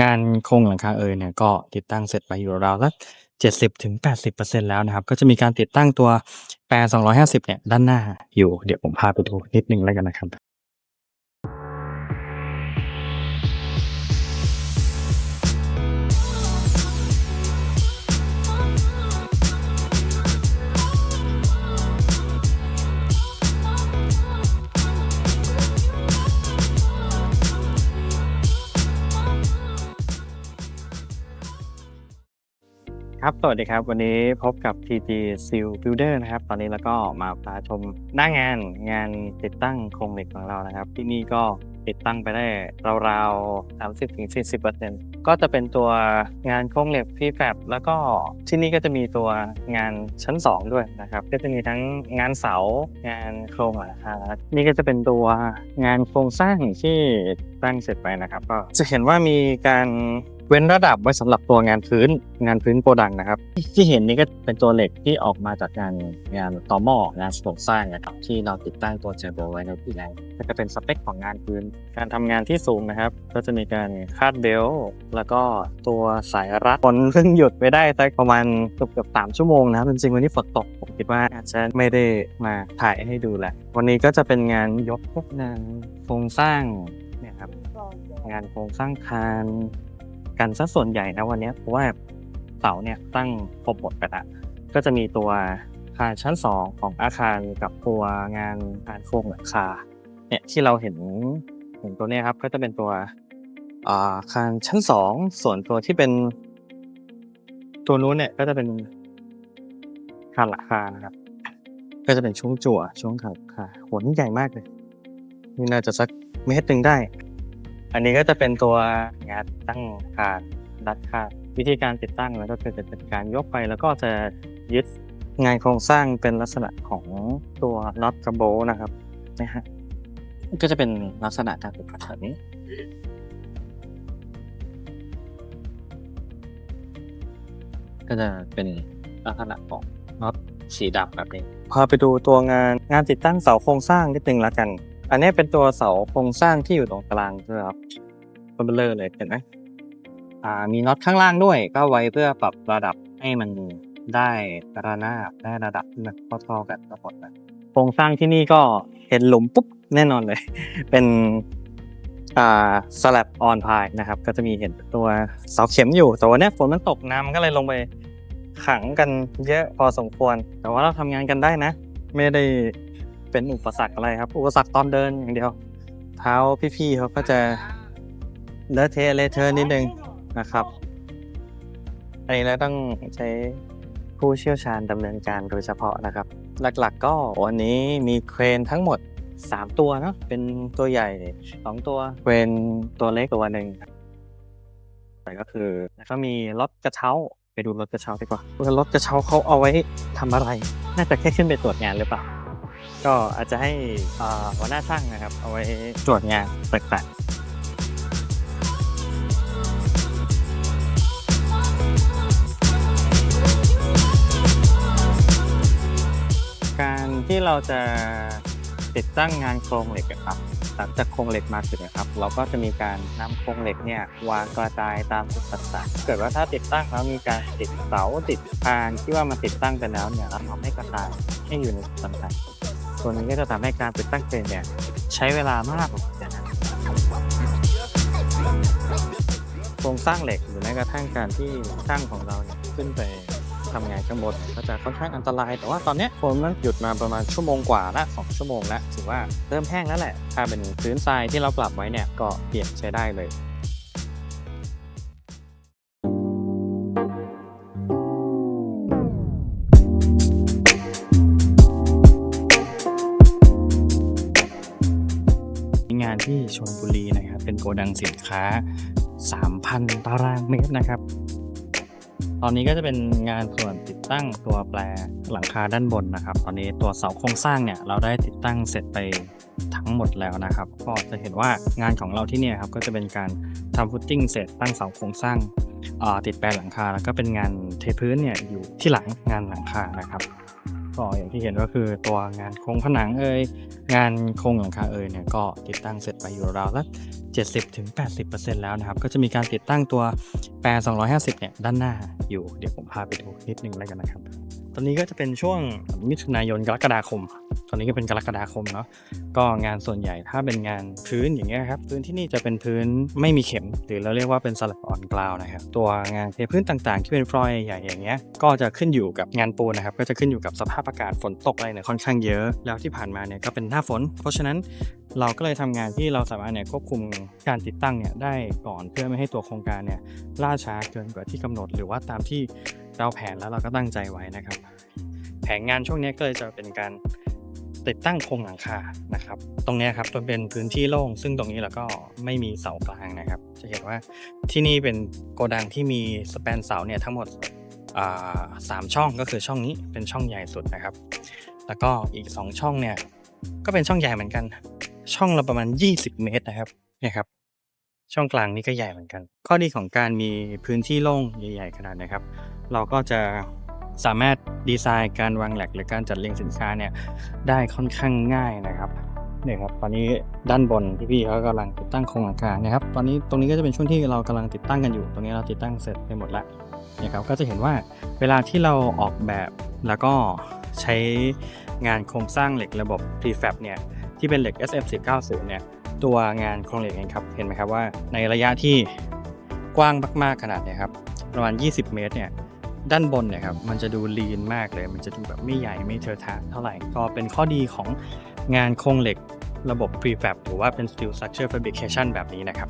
งานโครงหลังคาเอยเนี่ยก็ติดตั้งเสร็จไปอยู่ราวสัก70-80%แล้วนะครับ ก็จะมีการติดตั้งตัวแปร 250เนี่ยด้านหน้าอยู่ เดี๋ยวผมพาไปดูนิดนึงแล้วกันนะครับ ครับ สวัสดีครับ วันนี้พบกับ TG Seal Builder นะครับ ตอนนี้เราก็มาพาชมหน้างานงานติดตั้งโครงเหล็กของเรานะครับ ที่นี่ก็ติดตั้งไปได้ราวๆ30-40%ก็จะเป็นตัวงานโครงเหล็กพีแฟบแล้วก็ที่นี่ก็จะมีตัวงานชั้น 2 ด้วยนะครับ ก็จะมีทั้งงานเสางานโครงหลังคานี่ก็จะเป็นตัวงานโครงสร้างที่ตั้งเสร็จไปนะครับ ก็จะเห็นว่ามีการ เว้นระดับไว้สำหรับตัวงานพื้นงานพื้นโกดังนะครับ ที่เห็นนี่ก็เป็นตัวเหล็กที่ออกมาจากงานงานต่อหม้องานโครงสร้างนะครับที่เราติดตั้งตัวเจอโบไว้ในที่แรกก็จะเป็นสเปคของงานพื้น การทำงานที่สูงนะครับ ก็จะมีการคาดเบลต์แล้วก็ตัวสายรัดฝนเพิ่งหยุดไปได้สักประมาณเกือบเกือบสามชั่วโมงนะครับจริงๆวันนี้ฝนตกผมคิดว่าอาจจะไม่ได้มาถ่ายให้ดูแหละวันนี้ก็จะเป็นงานยกพวกงานโครงสร้างเนี่ยครับงานโครงสร้างคาน กันซะส่วนใหญ่นะวันนี้เพราะว่าเสาเนี่ยตั้งครบหมดไปละก็จะมีตัวคาชั้น 2 ของอาคารกับตัวงานการโครงหลังคาเนี่ยที่เราเห็นเห็นตัวนี้ครับก็จะเป็นตัวอาคานชั้น 2 ส่วนตัวที่เป็น ตัวนู้นเนี่ยก็จะเป็นคานหลังคานะครับ ก็จะเป็นช่วงจั่วช่วงขาขาหัวนี่ใหญ่มากเลย นี่น่าจะสักเมตรหนึ่งได้ อันนี้ก็จะเป็นตัวงานตั้งคานดัดคานวิธีการติดตั้งแล้วก็คือจะเป็นการยกไปแล้วก็จะยึดงานโครงสร้างเป็นลักษณะของตัวน็อตกระโบนะครับนะฮะก็จะเป็นลักษณะการติดตั้งแบบนี้ก็จะเป็นลักษณะของน็อตสีดำแบบนี้พาไปดูตัวงานงานติดตั้งเสาโครงสร้างนิดนึงและกัน อันนี้เป็นตัวเสาโครงสร้างที่อยู่ตรงกลางใช่ไหมครับเบลเลอร์เลยเห็นไหมอ่ามีน็อตข้างล่างด้วย ก็ไว้เพื่อปรับระดับให้มันได้ระนาบได้ระดับที่มันเท่าๆกันทั้งหมดนะโครงสร้างที่นี่ก็เห็นหลุมปุ๊บแน่นอนเลย เป็นอ่าสลับออนพายนะครับ ก็จะมีเห็นตัวเสาเข็มอยู่ แต่วันนี้ฝนมันตกน้ำมันก็เลยลงไปขังกันเยอะพอสมควร แต่ว่าเราทำงานกันได้นะ ไม่ได้ เป็นอุปสรรคอะไรครับ อุปสรรคตอนเดินอย่างเดียว เท้าพี่ๆเขาก็จะเลอะเทะเลเทอะนิดนึงนะครับ อันนี้เราต้องใช้ผู้เชี่ยวชาญดำเนินการโดยเฉพาะนะครับ หลักๆ ก็วันนี้มีเครนทั้งหมด 3 ตัวเนาะเป็นตัวใหญ่ 2 ตัวเครนตัวเล็กตัวหนึ่งแต่ก็คือแล้วก็มีรถกระเช้าไปดูรถกระเช้าดีกว่าว่ารถกระเช้าเขาเอาไว้ทำอะไร น่าจะแค่ขึ้นไปตรวจงานหรือเปล่า ก็อาจจะให้อ่าหัวหน้าช่างนะครับ เอาไว้ตรวจงานแปลกๆการที่เราจะติดตั้งงานโครงเหล็กอะครับหลังจากโครงเหล็กมาถึงนะครับ เราก็จะมีการนำโครงเหล็กเนี่ยวางกระจายตามจุดต่างๆเกิดว่าถ้าติดตั้งแล้วมีการติดเสาติดคานที่ว่ามันติดตั้งไปแล้วเนี่ยเราทำให้กระจายให้อยู่ในจุดต่างๆ ตัวนี้ก็จะทำให้การติดตั้งเครนเนี่ยใช้เวลามากกว่านะโครงสร้างเหล็กหรือแม้กระทั่งการที่ช่างของเราเนี่ยขึ้นไปทำงานข้างบนก็จะค่อนข้างอันตราย แต่ว่าตอนนี้ยฝนมันหยุดมาประมาณชั่วโมงกว่าละสองชั่วโมงละถือว่าเริ่มแห้งแล้วแหละ ถ้าเป็นพื้นทรายที่เราปรับไว้เนี่ยก็เปลี่ยนใช้ได้เลยานที่ชลบุรีนะครับ เป็นโกดังสินค้า 3,000 ตารางเมตรนะครับ ตอนนี้ก็จะเป็นงานส่วนติดตั้งตัวแปรหลังคาด้านบนนะครับ ตอนนี้ตัวเสาโครงสร้างเนี่ยเราได้ติดตั้งเสร็จไปทั้งหมดแล้วนะครับ ก็จะเห็นว่างานของเราที่เนี่ยครับก็จะเป็นการทำฟุตติ้งเสร็จตั้งเสาโครงสร้างติดแปรหลังคาแล้วก็เป็นงานเทพื้นเนี่ยอยู่ที่หลังงานหลังคานะครับ ก็อย่างที่เห็นก็คือตัวงานโครงผนังเอ่ยงานโครงหลังคาเอ่ยเนี่ยก็ติดตั้งเสร็จไปอยู่ราวๆสัก70-80%แล้วนะครับ ก็จะมีการติดตั้งตัวแปร 250 เนี่ยด้านหน้าอยู่ เดี๋ยวผมพาไปดูนิดนึงแล้วกันนะครับ ตอนนี้ก็จะเป็นช่วงมิถุนายนกรกฎาคม ตอนนี้ก็เป็นกรกฎาคมเนาะก็งานส่วนใหญ่ถ้าเป็นงานพื้นอย่างเงี้ยครับพื้นที่นี่จะเป็นพื้นไม่มีเข็ม หรือเราเรียกว่าเป็นสลับออนกราวนะครับตัวงานเทพื้นต่างๆ ที่เป็นฟลอยใหญ่ๆอย่างเงี้ยก็จะขึ้นอยู่กับงานปูนนะครับก็จะขึ้นอยู่กับสภาพอากาศฝนตกอะไรเนี่ยค่อนข้างเยอะ แล้วที่ผ่านมาเนี่ยก็เป็นหน้าฝน เพราะฉะนั้นเราก็เลยทำงานที่เราสามารถเนี่ยควบคุมการติดตั้งเนี่ยได้ก่อนเพื่อไม่ให้ตัวโครงการเนี่ยล่าช้าเกินกว่าที่กำหนดหรือว่าตามที่ เราแผนแล้วเราก็ตั้งใจไว้นะครับ แผนงานช่วงนี้ก็เลยจะเป็นการติดตั้งโครงหลังคานะครับ ตรงนี้ครับจะเป็นพื้นที่โล่ง ซึ่งตรงนี้เราก็ไม่มีเสากลางนะครับ จะเห็นว่าที่นี่เป็นโกดังที่มีสแปนเสาเนี่ยทั้งหมดสามช่องก็คือช่องนี้เป็นช่องใหญ่สุดนะครับ แล้วก็อีก 2 ช่องเนี่ยก็เป็นช่องใหญ่เหมือนกัน ช่องละประมาณ 20 เมตรนะครับเนี่ยครับ ช่องกลางนี่ก็ใหญ่เหมือนกัน ข้อดีของการมีพื้นที่โล่งใหญ่ ๆ ขนาดนี้ครับ เราก็จะสามารถดีไซน์การวางแหลกหรือการจัดเรียงสินค้าเนี่ยได้ค่อนข้างง่ายนะครับเนี่ยครับตอนนี้ด้านบนพี่ๆเขากำลังติดตั้งโครงหลังคานะครับตอนนี้ตรงนี้ก็จะเป็นช่วงที่เรากำลังติดตั้งกันอยู่ ตรงนี้เราติดตั้งเสร็จไปหมดแล้วนะครับก็จะเห็นว่าเวลาที่เราออกแบบแล้วก็ใช้งานโครงสร้างเหล็กระบบ prefab เนี่ยที่เป็นเหล็ก SF490 เนี่ย ตัวงานโครงเหล็กเองครับเห็นไหมครับว่าในระยะที่กว้างมากๆขนาดเนี่ยครับประมาณ 20 เมตรเนี่ยด้านบนเนี่ยครับมันจะดูลีนมากเลย มันจะดูแบบไม่ใหญ่ไม่เทอะทะเท่าไหร่ก็เป็นข้อดีของงานโครงเหล็กระบบ prefab หรือว่าเป็น steel structure fabrication แบบนี้นะครับ